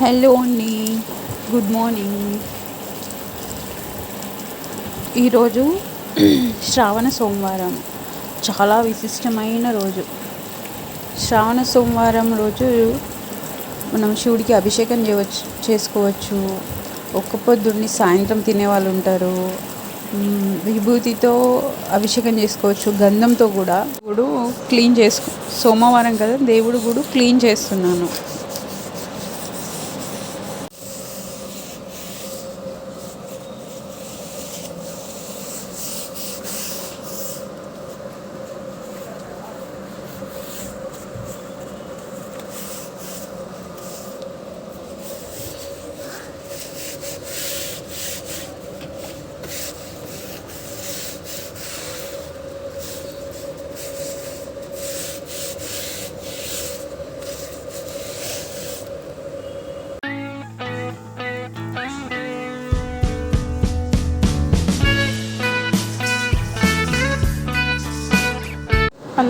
Hello అండి good morning ఈరోజు శ్రావణ సోమవారం. చాలా విశిష్టమైన రోజు. శ్రావణ సోమవారం రోజు మనం శివుడికి అభిషేకం చేయవచ్చు చేసుకోవచ్చు. ఒక్క పొద్దున్ని సాయంత్రం తినేవాళ్ళు ఉంటారు. విభూతితో అభిషేకం చేసుకోవచ్చు. గంధంతో కూడా ఇప్పుడు క్లీన్ చేసుకో సోమవారం కదా దేవుడు కూడా క్లీన్ చేస్తున్నాను.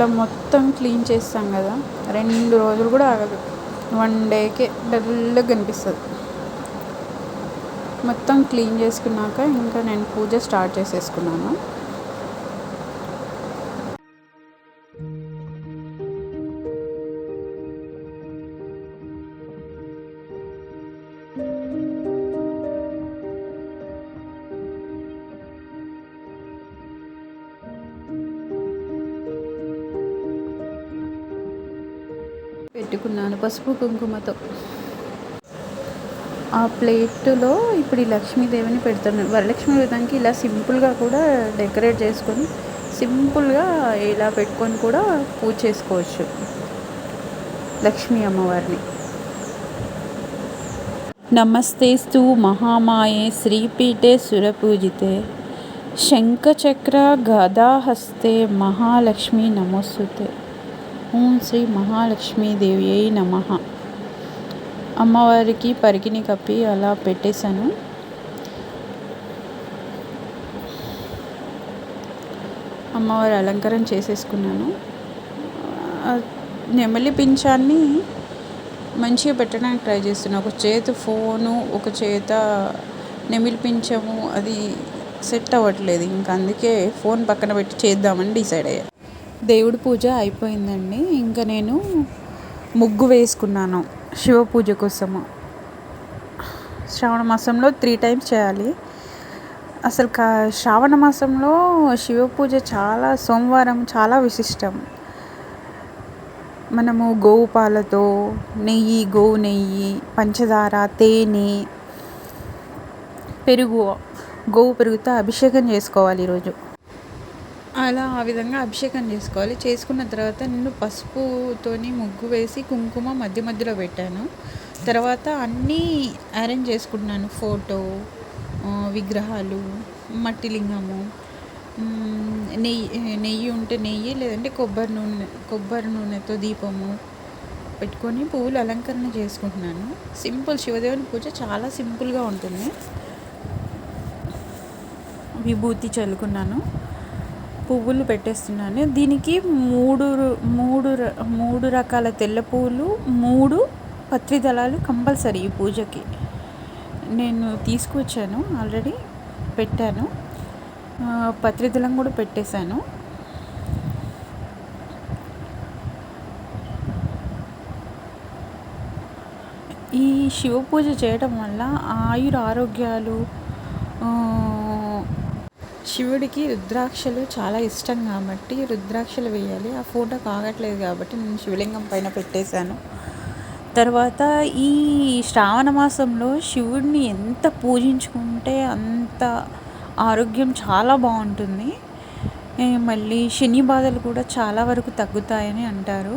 అలా మొత్తం క్లీన్ చేస్తాం కదా రెండు రోజులు కూడా ఆగదు. వన్ డేకే డల్గా కనిపిస్తుంది. మొత్తం క్లీన్ చేసుకున్నాక ఇంకా నేను పూజ స్టార్ట్ చేసేసుకున్నాను. పెట్టుకున్నాను పసుపు కుంకుమతో. ఆ ప్లేట్లో ఇప్పుడు ఈ లక్ష్మీదేవిని పెడుతున్నాను. వరలక్ష్మి వ్రతానికి ఇలా సింపుల్గా కూడా డెకరేట్ చేసుకొని సింపుల్గా ఇలా పెట్టుకొని కూడా పూజ చేసుకోవచ్చు. లక్ష్మీ అమ్మవారిని. నమస్తేస్తు మహామాయే శ్రీపీఠే సురపూజితే. శంఖచక్ర గదాహస్తే మహాలక్ష్మి నమోస్తుతే. ఓం శ్రీ మహాలక్ష్మీదేవి అయి నమ. అమ్మవారికి పరికిని కప్పి అలా పెట్టేశాను. అమ్మవారి అలంకారం చేసేసుకున్నాను. నెమలి పింఛాన్ని మంచిగా పెట్టడానికి ట్రై చేస్తున్నాను ఒక చేతి ఫోను ఒక చేత నెమిలి పింఛము అది సెట్ అవ్వట్లేదు. ఇంకా అందుకే ఫోన్ పక్కన పెట్టి చేద్దామని డిసైడ్ అయ్యా. దేవుడి పూజ అయిపోయిందండి. ఇంకా నేను ముగ్గు వేసుకున్నాను శివ పూజ కోసము. శ్రావణ మాసంలో త్రీ టైమ్స్ చేయాలి. అసలు కా శ్రావణ మాసంలో శివ పూజ చాలా సోమవారం చాలా విశిష్టం. మనము గోవు పాలతో నెయ్యి గోవు నెయ్యి పంచదార తేనె పెరుగు గోవు పెరుగుతో అభిషేకం చేసుకోవాలి ఈరోజు. అలా ఆ విధంగా అభిషేకం చేసుకోవాలి. చేసుకున్న తర్వాత నేను పసుపుతోని ముగ్గు వేసి కుంకుమ మధ్య మధ్యలో పెట్టాను. తర్వాత అన్నీ అరేంజ్ చేసుకుంటున్నాను. ఫోటో విగ్రహాలు మట్టి లింగము నెయ్యి నెయ్యి ఉంటే నెయ్యి లేదంటే కొబ్బరి నూనె కొబ్బరి నూనెతో దీపము పెట్టుకొని పువ్వులు అలంకరణ చేసుకుంటున్నాను. సింపుల్ శివదేవుని పూజ చాలా సింపుల్గా ఉంటుంది. విభూతి చల్లుకున్నాను. పువ్వులు పెట్టేస్తున్నాను. దీనికి మూడు మూడు ర- మూడు రకాల తెల్ల పువ్వులు మూడు పత్రి దళాలు కంపల్సరీ ఈ పూజకి. నేను తీసుకొచ్చాను ఆల్రెడీ పెట్టాను. పత్రిదళం పత్రి దళం కూడా పెట్టేశాను. ఈ శివ పూజ చేయడం వల్ల ఆయుర ఆరోగ్యాలు శివుడికి రుద్రాక్షలు చాలా ఇష్టం కాబట్టి రుద్రాక్షలు వేయాలి. ఆ ఫోటో కాగట్లేదు కాబట్టి నేను శివలింగం పైన పెట్టేశాను. తర్వాత ఈ శ్రావణ మాసంలో శివుడిని ఎంత పూజించుకుంటే అంత ఆరోగ్యం చాలా బాగుంటుంది. మళ్ళీ శని బాధలు కూడా చాలా వరకు తగ్గుతాయని అంటారు.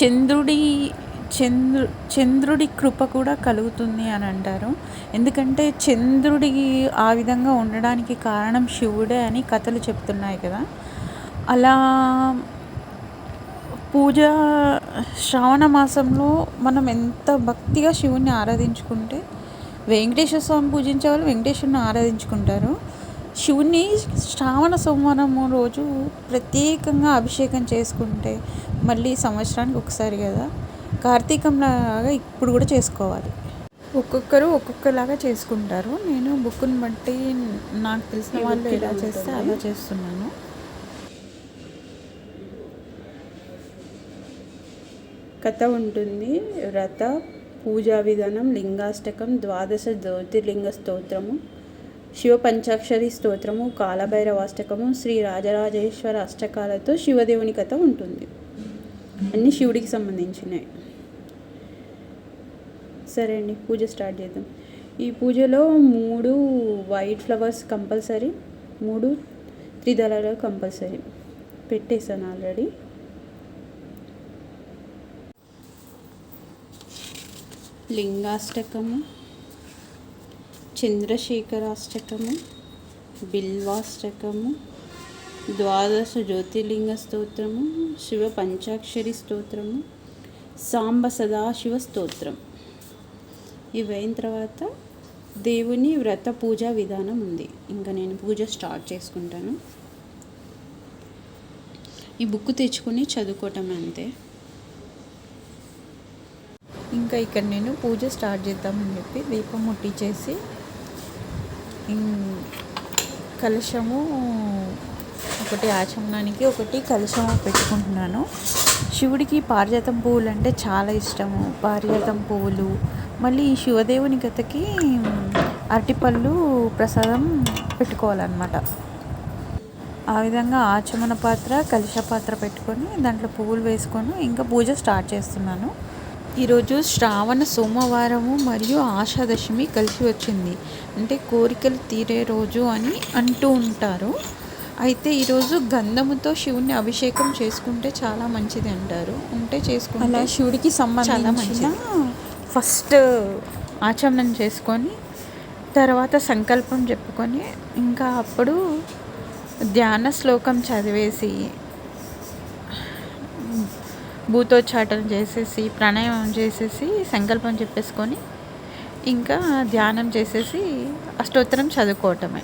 చంద్రుడి చంద్రు చంద్రుడి కృప కూడా కలుగుతుంది అని అంటారు. ఎందుకంటే చంద్రుడి ఆ విధంగా ఉండడానికి కారణం శివుడే అని కథలు చెప్తున్నాయి కదా. అలా పూజ శ్రావణ మాసంలో మనం ఎంత భక్తిగా శివుణ్ణి ఆరాధించుకుంటే వెంకటేశ్వర స్వామి పూజించే వాళ్ళు వెంకటేశ్వరుని ఆరాధించుకుంటారు. శివుని శ్రావణ సోమవారం రోజు ప్రత్యేకంగా అభిషేకం చేసుకుంటే మళ్ళీ సంవత్సరానికి ఒకసారి కదా. కార్తీకంలాగా ఇప్పుడు కూడా చేసుకోవాలి. ఒక్కొక్కరు ఒక్కొక్కలాగా చేసుకుంటారు. నేను బుక్ని బట్టి నాకు తెలిసిన వాళ్ళు ఎలా చేస్తే. అలా చేస్తున్నాను. కథ ఉంటుంది. వ్రత పూజా విధానం లింగాష్టకం ద్వాదశ జ్యోతిర్లింగ స్తోత్రము శివ పంచాక్షరి స్తోత్రము కాలభైరవాష్టకము శ్రీ రాజరాజేశ్వర అష్టకాలతో శివదేవుని కథ ఉంటుంది. అన్నీ శివుడికి సంబంధించినవి. సరే అండి పూజ స్టార్ట్ చేద్దాం. ఈ పూజలో మూడు వైట్ ఫ్లవర్స్ కంపల్సరీ మూడు త్రిదళాలు కంపల్సరీ పెట్టేశాను ఆల్రెడీ. లింగాష్టకము చంద్రశేఖరాష్టకము బిల్వాష్టకము ద్వాదశ జ్యోతిర్లింగ స్తోత్రము శివ పంచాక్షరి స్తోత్రము సాంబ సదాశివ స్తోత్రం. ఇవి అయిన తర్వాత దేవుని వ్రత పూజా విధానం ఉంది. ఇంకా నేను పూజ స్టార్ట్ చేసుకుంటాను. ఈ బుక్ తెచ్చుకొని చదువుకోవటం అంతే. ఇంకా ఇక్కడ నేను పూజ స్టార్ట్ చేద్దామని చెప్పి దీపం ముట్టించేసి కలశము ఒకటి ఆచమనానికి ఒకటి కలశము పెట్టుకుంటున్నాను. శివుడికి పారిజాతం పువ్వులు అంటే చాలా ఇష్టము. పారిజాతం పువ్వులు మళ్ళీ ఈ శివదేవుని గతకి అరటిపళ్ళు ప్రసాదం పెట్టుకోవాలన్నమాట. ఆ విధంగా ఆచమన పాత్ర కలశ పాత్ర పెట్టుకొని దాంట్లో పువ్వులు వేసుకొని ఇంకా పూజ స్టార్ట్ చేస్తున్నాను. ఈరోజు శ్రావణ సోమవారము మరియు ఆషాదశమి కలిసి వచ్చింది. అంటే కోరికలు తీరే రోజు అని అంటూ ఉంటారు. అయితే ఈరోజు గంధముతో శివుని అభిషేకం చేసుకుంటే చాలా మంచిది అంటారు. ఉంటే చేసుకుంటే అలా శివుడికి చాలా సంబంధించిన ఫస్ట్ ఆచమనం చేసుకొని తర్వాత సంకల్పం చెప్పుకొని ఇంకా అప్పుడు ధ్యాన శ్లోకం చదివేసి భూతోచ్చాటన చేసేసి ప్రాణాయామం చేసేసి సంకల్పం చెప్పేసుకొని ఇంకా ధ్యానం చేసేసి అష్టోత్తరం చదువుకోవటమే.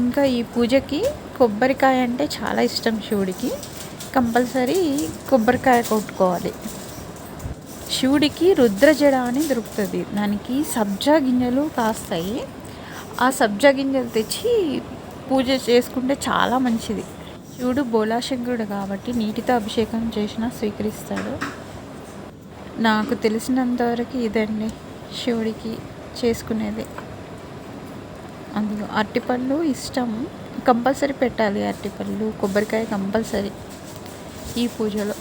ఇంకా ఈ పూజకి కొబ్బరికాయ అంటే చాలా ఇష్టం శివుడికి. కంపల్సరీ కొబ్బరికాయ కొట్టుకోవాలి. శివుడికి రుద్రజడ అని దొరుకుతుంది. దానికి సబ్జా గింజలు కాస్తాయి. ఆ సబ్జా గింజలు తెచ్చి పూజ చేసుకుంటే చాలా మంచిది. శివుడు బోలాశంకరుడు కాబట్టి నీటితో అభిషేకం చేసినా స్వీకరిస్తాడు. నాకు తెలిసినంతవరకు ఇదండి శివుడికి చేసుకునేది. అందులో అరటిపళ్ళు ఇష్టం. కంపల్సరీ పెట్టాలి అరటిపళ్ళు. కొబ్బరికాయ కంపల్సరీ ఈ పూజలో.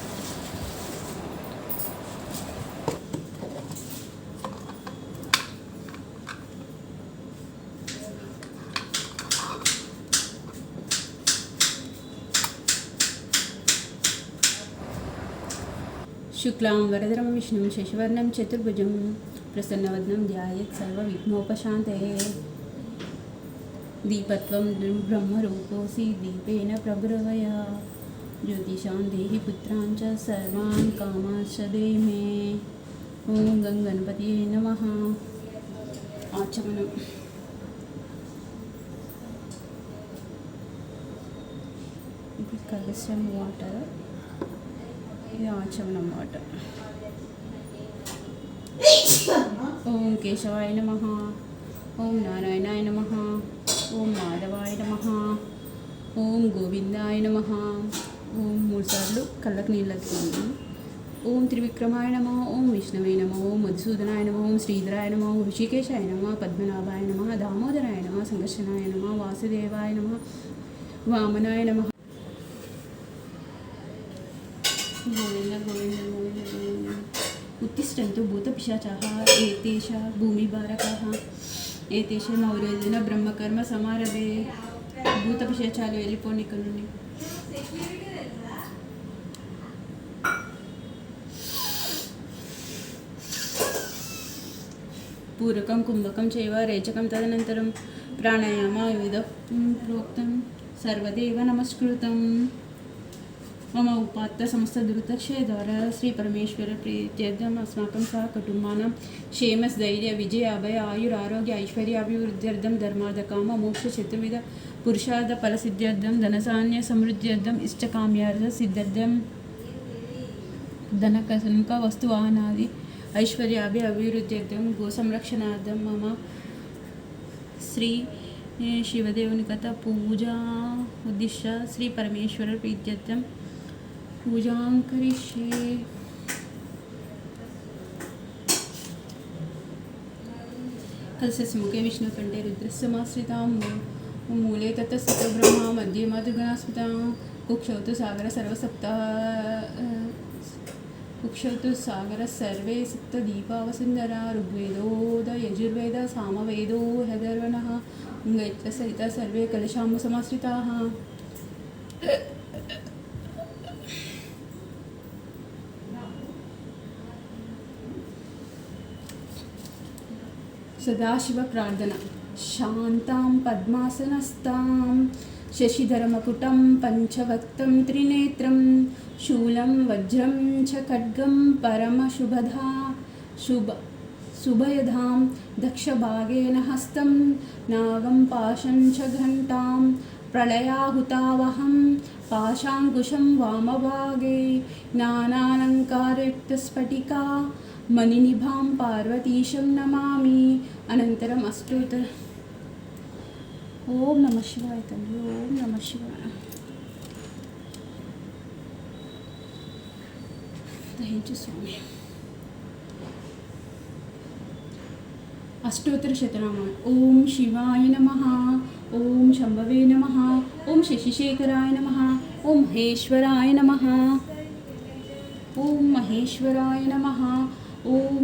శుక్లాం వరదరం విష్ణుం శశివర్ణం చతుర్భుజం ప్రసన్నవదనం ధ్యాయత్ సర్వవిఘ్నోపశాంతయే దీపత్వం బ్రహ్మరూపోసి దీపేన ప్రభురవయ జ్యోతిషాం దేహి పుత్రాన్ చ సర్వాన్ కామాంశ్చ దేహి మే ఓం గం గణపతి నమ ఆచమనం ఇది కలశం వాటర్ ఇది ఆచమనం అన్నమాట ఓం కేశవాయ నమ. ఓం నారాయణాయ నమ. ఓం మాధవాయ నమ. ఓం గోవిందాయ నమ. ఓం మూడు సార్లు కళ్ళకు నీళ్ళు ఓం త్రివిక్రమాయ నమ. ఓం విష్ణవే నమ. ఓం మధుసూదనాయ నమ. ఓం శ్రీధరాయ నమ. ఓం ఋషికేశాయ నమ. పద్మనాభాయ నమ. దామోదరాయ నమ. సంఘర్షణాయ నమ. వాసుదేవాయ నమ. వామనాయ నమ. ఉత్తిష్టంతో భూతపిశాచాహ ఏతేష భూమి భారకాహ ఏతేష నవరోజున బ్రహ్మకర్మ సమారభే భూతపిశాచాలు వెళ్ళిపోండి ఇక్కడ నుండి పూరకం కుంభకం చేయవ రేచకం తదనంతరం ప్రాణాయామ వివిధ ప్రోక్తం సర్వదేవ నమస్కృతం मम उपात्त समस्तदुरितक्षयद्वारा श्रीपरमेश्वर प्रीत्यर्थम् अस्माकं सह कुटुम्बानां क्षेमस्थैर्य विजय अभय आयुरारोग्य ऐश्वर्याभिवृद्ध्यर्थं धर्मार्थकाम मोक्षचतुर्विध पुरुषार्थफलसिद्ध्यर्थं धनसान्य समृद्ध्यर्थम् इष्टकाम्यार्थ सिद्ध्यर्थं ధనకనుక వస్తువాహనాది ఐశ్వర్యాభి అభివృద్ధ్యర్థం గోసంరక్షణార్థం మమ శ్రీ శివదేవుని కథ పూజా ఉద్దిశ్య శ్రీ పరమేశ్వర ప్రీత్యర్థం पूजा करिष्ये। तस्य स्मुखे विष्णुकण्ठे रुद्रस्य माश्रितां मूले ततः ब्रह्मा मध्य मधुगुणास्मितां कुक्षौतु सागर सर्वसप्ताह कुक्षौतु सागर सर्वे सप्तदीपावसुन्दरा ऋग्वेदोद यजुर्वेद सामवेदो हदर्वणः, गैत्रसहिता सर्वे कलशाम्बुसमाश्रिताः। సదాశివ ప్రార్థన శాంతాం పద్మాసనస్తాం శశిధరమకుటం పంచవక్తం త్రినేత్రం శూలం వజ్రం చ ఖడ్గం పరమశుభధా శుభ శుభయధాం దక్షభాగేన హస్తం నాగం పాశం చ ఘంటాం ప్రళయాహుతావహం పాశాంకుశం వామభాగే జ్ఞానాలంకారయుక్తస్ఫటికా मणिनिभां पार्वतीशं नमामि। अनन्तरम् अष्टोत्तर ॐ नमः शिवाय तन्वि ॐ नमः शिवाय। थैंक यू स्वामी। ॐ शिवाय नमः। ॐ शम्भवे नमः। ॐ शशिशेखराय नमः। ॐ महेश्वराय नमः। ॐ महेश्वराय नमः। ఓం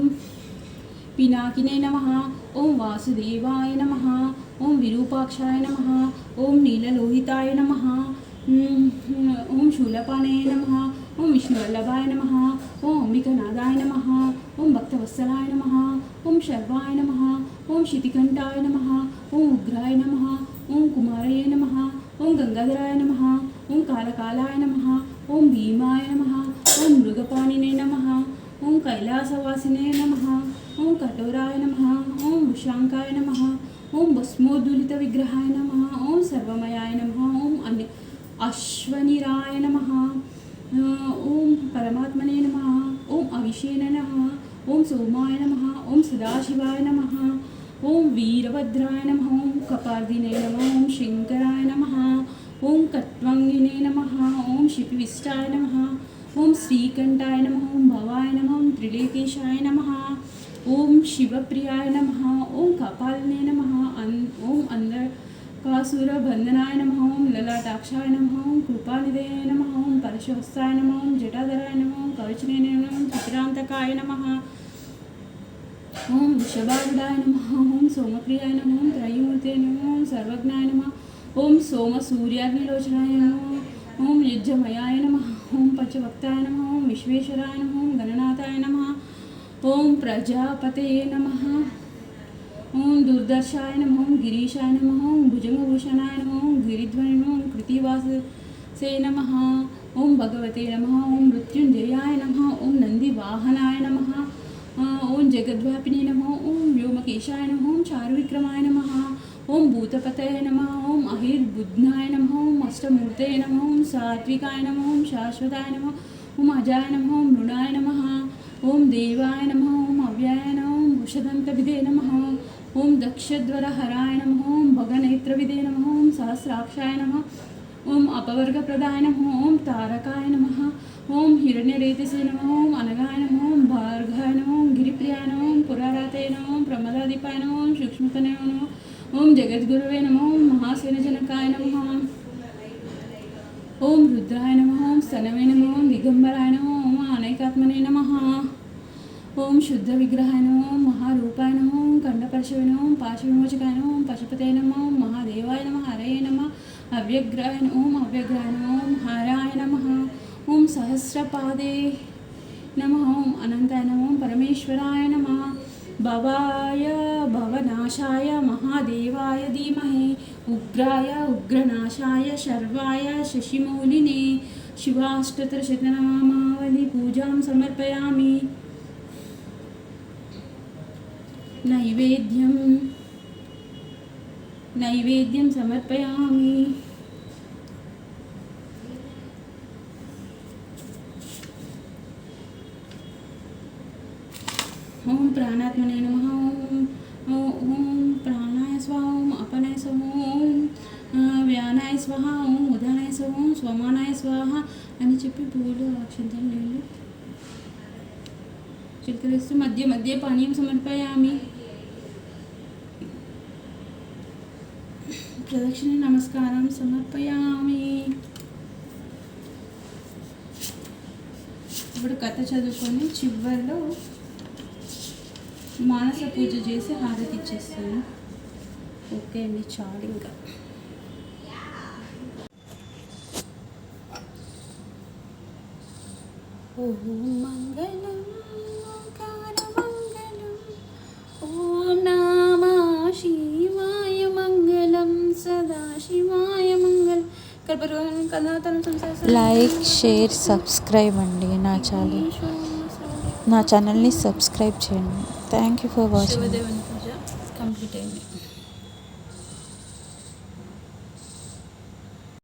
పినాకినే నమ ఓం వాసుదేవాయ నమ ఓం విరూపాక్షాయ నమ ఓం నీలలోహితాయ నమ ఓం శూలపానే నమ ఓం విష్ణువల్లభాయ నమ ఓం అంబికనాథాయ నమ ఓం భక్తవత్సలాయ నమ ఓం శర్వాయ నమ ఓం శితికంఠాయ నమ ఓం ఉగ్రాయ నమ ఓం కుమారయ నమ ఓం గంగాధరాయ నమ ఓం కాలకాలాయ నమ ఓం భీమాయ నమ ఓం మృగపాణినే నమ ఓం కైలాసవాసినే నమ ఓం కఠోరాయ నమ ఓం ఉషాంకాయ నమ ఓం భస్మోద్దులిత విగ్రహాయ నమ ఓం సర్వమయాయ నమ ఓం అన్య అశ్వనిరాయ నమ ఓం పరమాత్మనే నమ ఓం అవిషేన నమ ఓం సోమాయ నమ ఓం సదాశివాయ నమ ఓం వీరభద్రాయ నమ ఓం కపార్దినే నమ ఓం శంకరాయ నమ ఓం కట్వంగినే నమ ఓం శిపివిష్టాయ నమ ఓం శ్రీకంఠాయ నమ ఓం భవాయ నమ ఓం త్రిలేకేశాయ నమ ఓం శివప్రియాయ నమ ఓం కపాలనే నమ అన్ ఓం అంధకాసురబంధనాయ నమ ఓం లలాటాక్షాయ నమ ఓం కృపానిధయ నమ ఓం పరశుహస్తాయ నమ ఓం జటాధరాయ నమ ఓం కవచనే నమ చిత్రాంతకాయ నమ ఓం వృషభారుడాయ నమ ఓం సోమప్రియాయ నమ ఓం త్రయమూర్తే నమ ఓం సర్వజ్ఞాయ నమ ఓం సోమ సూర్యాగ్నిలోచనాయ నమ ఓం యుజ్జమయాయ నమ ఓం పంచభక్తాయ నమ ఓం విశ్వేశ్వరాయ నమ ఓం గణనాథాయ నమ ఓం ప్రజాపతయే నమ ఓం దుర్దర్శాయ నమ ఓం గిరీశాయ నమ ఓం భుజంగభూషణాయ నమ ఓం గిరిధ్వని ఓం కృతివాసే నమ ఓం భగవతే నమ ఓం మృత్యుంజయాయ నమ ఓం నందివాహనాయ నమ ఓం జగద్వ్యాపిని నమ ఓం వ్యోమకేశాయ నమ ఓం చారువిక్రమాయ నమ ఓం భూతపతయ నమ ఓం అహిర్బుధ్నాయ నమ ఓం అష్టమూర్తే నమ ఓం సాత్వికాయ నమ ఓం శాశ్వతాయ నమ ఓం అజాయ నమ ఓం మృణాయ నమ ఓం దేవాయ నమ ఓం అవ్యాయ నమ ఓం వృషదంతవిదే నమ ఓం దక్షధ్వరహరాయ నమ ఓం భగనేత్రవిదే నమ ఓం సహస్రాక్షాయ నమ ఓం అపవర్గప్రదాయ నమ ఓం తారకాయ నమ ఓం హిరణ్యరేతసే నమ ఓం అనగాయ నమ ఓం భార్గాయ నమ ఓం గిరిప్రియాయ నమ ఓం పురారాతయ నమ ఓం ప్రమదాదీపాయ నమ ఓం సూక్ష్మతనే నమ ఓం జగద్గురువే నమ ఓం మహాసేనజనకాయ నమ ఓం రుద్రాయ నమ ఓం స్తనవే నమ ఓం దిగంబరాయ నమ ఓం అనేకాత్మనే నమ ఓం శుద్ధ విగ్రహాయ నమ ఓం మహారూపాయ నమ ఓం కండపరశవే నమ పాశవిమోచకాయ నమ ఓం పశుపతే నమ ఓం మహాదేవాయ నమ హరయ నమ అవ్యగ్రహాయ ఓం అవ్యగ్రహాయ నమ ఓం హరాయ నమ ఓం సహస్రపాదే నమ ఓం అనంతాయ నమ ఓం పరమేశ్వరాయ నమ భవాయ భవనాశాయ మహాదేవాయ ధీమహి ఉగ్రాయ ఉగ్రనాశాయ శర్వాయ శశిమౌలిని శివాష్టతరశతనామావళి పూజాం సమర్పయామి నైవేద్యం నైవేద్యం సమర్పయామి ఓం ప్రాణాత్మనే నమ స్వాం అపనయ ఓం వ్యానాయ స్వహ ఓం ఉదానాయ స్వాహ స్వమానాయ స్వాహ అని చెప్పి పూలు అక్షంతలు నీళ్ళు చిలకరిస్తూ మధ్య మధ్య పానీయం సమర్పయామి. ప్రదక్షిణ నమస్కారం సమర్పయామి. ఇప్పుడు కథ చదువుకొని చివరిలో మానస పూజ చేసి హారతి ఇచ్చేస్తాను. ఓకే అండి చాలు ఇంకా. ఓం మంగళం ఓంకారమంగళం ఓం నామ శివాయ మంగళం మంగళం. లైక్ షేర్ సబ్స్క్రైబ్ అండి నా ఛానల్. నా ఛానల్ని సబ్స్క్రైబ్ చేయండి. Thank you for watching